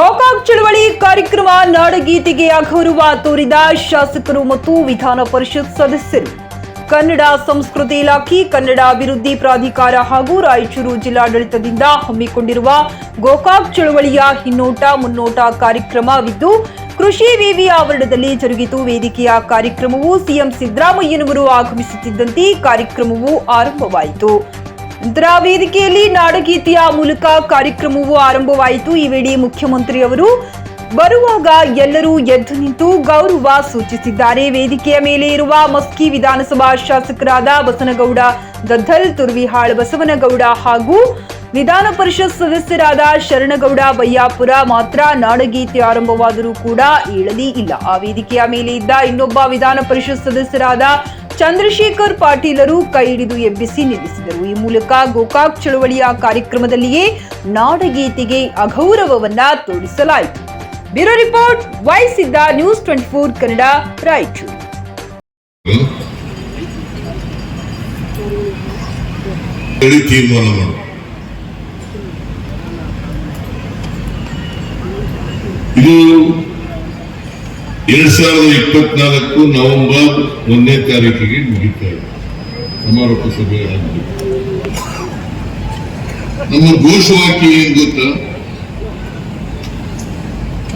ಗೋಕಾಕ್ ಚಳವಳಿ ಕಾರ್ಯಕ್ರಮ ನಾಡಗೀತೆಗೆ ಅಗೌರವ ತೋರಿದ ಶಾಸಕರು ಮತ್ತು ವಿಧಾನ ಪರಿಷತ್ ಸದಸ್ಯರು. ಕನ್ನಡ ಸಂಸ್ಕೃತಿ ಇಲಾಖೆ, ಕನ್ನಡ ಅಭಿವೃದ್ಧಿ ಪ್ರಾಧಿಕಾರ ಹಾಗೂ ರಾಯಚೂರು ಜಿಲ್ಲಾಡಳಿತದಿಂದ ಹಮ್ಮಿಕೊಂಡಿರುವ ಗೋಕಾಕ್ ಚಳವಳಿಯ ಹಿನ್ನೋಟ ಮುನ್ನೋಟ ಕಾರ್ಯಕ್ರಮವಿದ್ದು, ಕೃಷಿ ವಿವಿ ಆವರಣದಲ್ಲಿ ಜರುಗಿತು. ವೇದಿಕೆಯ ಕಾರ್ಯಕ್ರಮವು ಸಿಎಂ ಸಿದ್ದರಾಮಯ್ಯನವರು ಆಗಮಿಸುತ್ತಿದ್ದಂತೆ ಕಾರ್ಯಕ್ರಮವು ಆರಂಭವಾಯಿತು. ನಂತರ ವೇದಿಕೆಯಲ್ಲಿ ನಾಡಗೀತೆಯ ಮೂಲಕ ಕಾರ್ಯಕ್ರಮವು ಆರಂಭವಾಯಿತು. ಈ ವೇಳೆ ಮುಖ್ಯಮಂತ್ರಿಯವರು ಬರುವಾಗ ಎಲ್ಲರೂ ಎದ್ದು ನಿಂತು ಗೌರವ ಸೂಚಿಸಿದ್ದಾರೆ. ವೇದಿಕೆಯ ಮೇಲೆ ಇರುವ ಮಸ್ಕಿ ವಿಧಾನಸಭಾ ಶಾಸಕರಾದ ಬಸನಗೌಡ ದದ್ದಲ್ ತುರ್ವಿಹಾಳ್, ಬಸವನಗೌಡ ಹಾಗೂ ವಿಧಾನ ಪರಿಷತ್ ಸದಸ್ಯರಾದ ಶರಣಗೌಡ ಬಯ್ಯಾಪುರ ಮಾತ್ರ ನಾಡಗೀತೆ ಆರಂಭವಾದರೂ ಕೂಡ ಏಳಲಿ ಇಲ್ಲ. ಆ ವೇದಿಕೆಯ ಮೇಲೆ ಇದ್ದ ಇನ್ನೊಬ್ಬ ವಿಧಾನ ಪರಿಷತ್ ಸದಸ್ಯರಾದ ಚಂದ್ರಶೇಖರ್ ಪಾಟೀಲರು ಕೈ ಹಿಡಿದು ಎಬ್ಬಿಸಿ ನಿಲ್ಲಿಸಿದರು. ಈ ಮೂಲಕ ಗೋಕಾಕ್ ಚಳವಳಿಯ ಕಾರ್ಯಕ್ರಮದಲ್ಲಿಯೇ ನಾಡಗೀತೆಗೆ ಅಗೌರವವನ್ನ ತೋರಿಸಲಾಯಿತು. ಬ್ಯೂರೋ ರಿಪೋರ್ಟ್ ವಹಿಸಿದ್ದ news twenty four Kannada, Raichur. ತೀರ್ಮಾನ ಇದು ಎರಡ್ ಸಾವಿರದ ಇಪ್ಪತ್ನಾಲ್ಕು ನವೆಂಬರ್ ಒಂದನೇ ತಾರೀಕಿಗೆ ಮುಗಿತಾ ಇದೆ. ಸಮಾರೋಪ ಸಭೆ ನಮ್ಮ ಘೋಷವಾಕ್ಯ ಏನ್ ಗೊತ್ತಾ?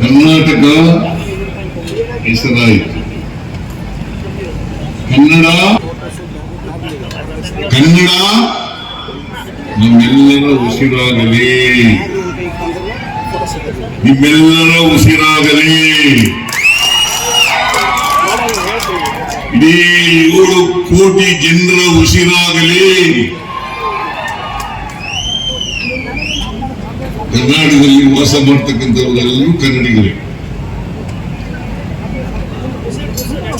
ಕರ್ನಾಟಕ ಹೆಸರಾಯಿತು. ಕನ್ನಡ ಕನ್ನಡ ನಮ್ಮೆಲ್ಲರ ಉಸಿರಾಗಲಿ. ನಿಮ್ಮೆಲ್ಲರ ಉಸಿರಾಗಲಿ. ಇಡೀ ಏಳು ಕೋಟಿ ಜನರ ಉಸಿರಾಗಲಿ. ಕರ್ನಾಟಕದಲ್ಲಿ ವಾಸ ಮಾಡ್ತಕ್ಕಂಥವರೆಲ್ಲರೂ ಕನ್ನಡಿಗರೇ.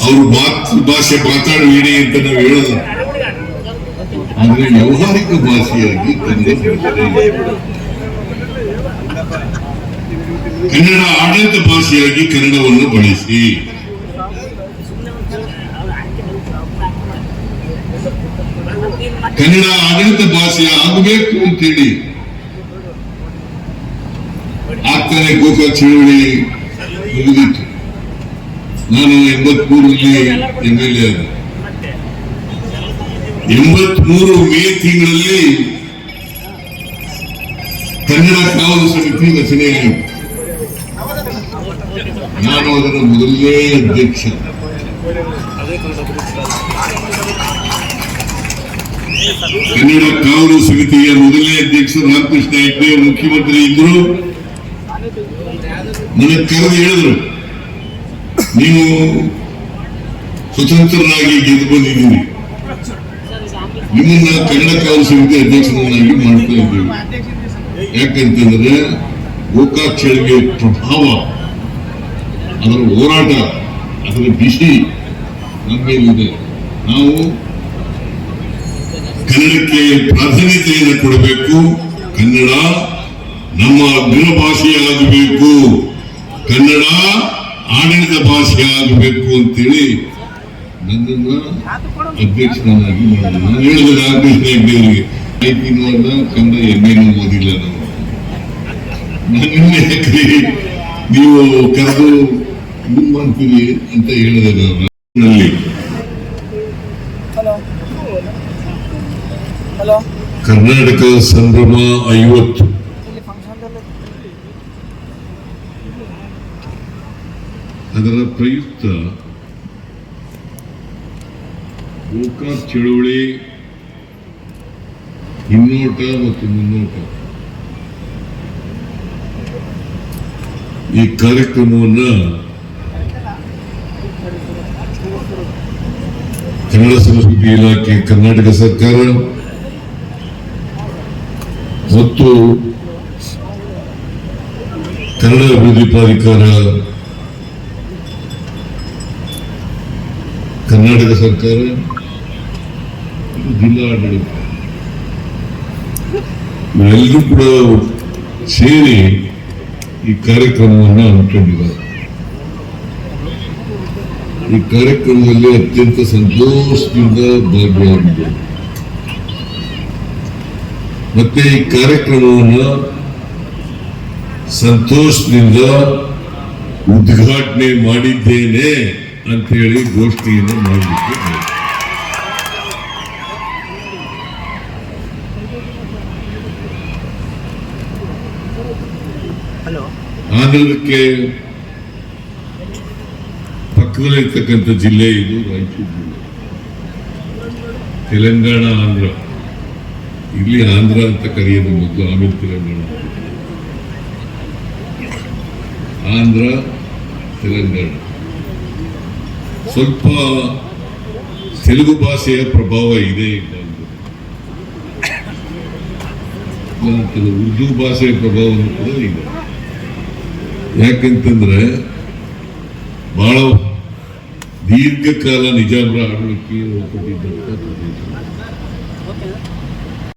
ಅವರು ಮಾತೃ, ಭಾಷೆ ಮಾತಾಡಬೇಡಿ ಅಂತ ನಾವು ಹೇಳೋದು ಆದ್ರೆ ವ್ಯವಹಾರಿಕ ಭಾಷೆಯಾಗಿ ಬಳಸಿ. ಕನ್ನಡ ಆಡಳಿತ ಭಾಷೆಯಾಗಿ ಕನ್ನಡವನ್ನು ಬಳಸಿ. ಕನ್ನಡ ಆಡಳಿತ ಭಾಷೆಯ ಆಗಬೇಕು ಅಂತೇಳಿ. ಆಗ್ತಾನೆ ಗೋಕಾಕ್ ಚಳವಳಿ ಮುಗಿದಿತ್ತು. ನಾನು ಎಂಬತ್ಮೂರಲ್ಲಿ ಎಂ ಎಲ್ ಎ ಎಂಬತ್ಮೂರು ಮೇ ತಿಂಗಳಲ್ಲಿ ಕನ್ನಡ ಕಾವಲು ಸಮಿತಿ ರಚನೆಯಾಯಿತು ನಾನು ಅದರ ಮೊದಲನೇ ಅಧ್ಯಕ್ಷ. ಕನ್ನಡ ಕಾವಲು ಸಮಿತಿಯ ಮೊದಲನೇ ಅಧ್ಯಕ್ಷ ರಾಮಕೃಷ್ಣ ಹೆಗ್ಡೆ, ಮುಖ್ಯಮಂತ್ರಿ ಇದ್ರು. ನನಗೆ ಕರೆದು ಹೇಳಿದ್ರು, ನೀವು ಸ್ವತಂತ್ರರಾಗಿ ಗೆದ್ದು ಬಂದಿದ್ದೀರಿ ನಿಮ್ಮನ್ನ ಕನ್ನಡ ಕಾವಲು ಸಮಿತಿ ಅಧ್ಯಕ್ಷರನ್ನಾಗಿ ಮಾಡ್ತಾ ಇದ್ದೀವಿ. ಯಾಕಂತಂದ್ರೆ ಗೋಕಾಕ್ಷಳಿಗೆ ಪ್ರಭಾವ, ಅದರ ಹೋರಾಟ, ಅದರ ಬಿಸಿ ನಮ್ಮ ಮೇಲಿದೆ. ನಾವು ಕನ್ನಡಕ್ಕೆ ಪ್ರಾಧಾನ್ಯತೆಯನ್ನು ಕೊಡಬೇಕು. ಕನ್ನಡ ನಮ್ಮ ಅಗ್ರ ಭಾಷೆಯಾಗಬೇಕು ಕನ್ನಡ ಆಡಳಿತ ಭಾಷೆ ಆಗಬೇಕು ಅಂತೇಳಿ ನನ್ನನ್ನ ಅಧ್ಯಕ್ಷರನ್ನಾಗಿ ಮಾಡಿದ್ರು ನಾನು ಹೇಳಿದೆ ರಾಮಕೃಷ್ಣ ಹೆಗ್ಡೆಯವರಿಗೆ ಐತಿನೂ ಅಲ್ಲ ಕನ್ನಡ ಎಮ್ಮೆನೂ ಓದಿಲ್ಲ ನಾವು. ನನ್ನನ್ನೇ ನೀವು ಕರೆದು ಇದು ಅಂತ ಹೇಳಿದೆ ನಾನು. ಹಲೋ. ಕರ್ನಾಟಕ ಸಂಭ್ರಮ ಐವತ್ತು. ಅದರ ಪ್ರಯುಕ್ತ ಗೋಕಾಕ್ ಚಳುವಳಿ ಹಿನ್ನೋಟ ಮತ್ತು ಮುನ್ನೋಟ. ಈ ಕಾರ್ಯಕ್ರಮವನ್ನು ಕನ್ನಡ ಸಂಸ್ಕೃತಿ ಇಲಾಖೆ ಕರ್ನಾಟಕ ಸರ್ಕಾರ ಮತ್ತು ಕನ್ನಡ ಅಭಿವೃದ್ಧಿ ಪ್ರಾಧಿಕಾರ ಕರ್ನಾಟಕ ಸರ್ಕಾರ ಜಿಲ್ಲಾಡಳಿತ. ಇವೆಲ್ಲರೂ ಕೂಡ ಸೇರಿ ಈ ಕಾರ್ಯಕ್ರಮವನ್ನು ಹಮ್ಮಿಕೊಂಡಿದ್ದಾರೆ. ಈ ಕಾರ್ಯಕ್ರಮದಲ್ಲಿ ಅತ್ಯಂತ ಸಂತೋಷದಿಂದ ಭಾಗಿಯಾಗಿದೆ ಮತ್ತೆ ಈ ಕಾರ್ಯಕ್ರಮವನ್ನು ಸಂತೋಷದಿಂದ ಉದ್ಘಾಟನೆ ಮಾಡಿದ್ದೇನೆ ಅಂತ ಹೇಳಿ ಗೋಷ್ಠಿಯನ್ನು ಮಾಡಲಿಕ್ಕೆ. ಆಂಧ್ರಕ್ಕೆ ಪಕ್ಕದಲ್ಲಿರ್ತಕ್ಕಂಥ ಜಿಲ್ಲೆ ಇದು ರಾಯಚೂರು ಜಿಲ್ಲೆ ತೆಲಂಗಾಣ ಆಂಧ್ರ ಇಲ್ಲಿ ಆಂಧ್ರ ಅಂತ ಕರೆಯೋದು ಮೊದಲು ಆಮೇಲೆ ತೆಲಂಗಾಣ. ಆಂಧ್ರ, ತೆಲಂಗಾಣ. ಸ್ವಲ್ಪ ತೆಲುಗು ಭಾಷೆಯ ಪ್ರಭಾವ ಇದೆ ಉರ್ದು ಭಾಷೆಯ ಪ್ರಭಾವನೂ ಕೂಡ ಇದೆ. ಯಾಕಂತಂದ್ರೆ ಬಹಳ ದೀರ್ಘಕಾಲ ನಿಜಾಮರ ಆಡಳಿಕೆ ಕೊಟ್ಟಿದ್ದಂಥ ಪ್ರದೇಶ.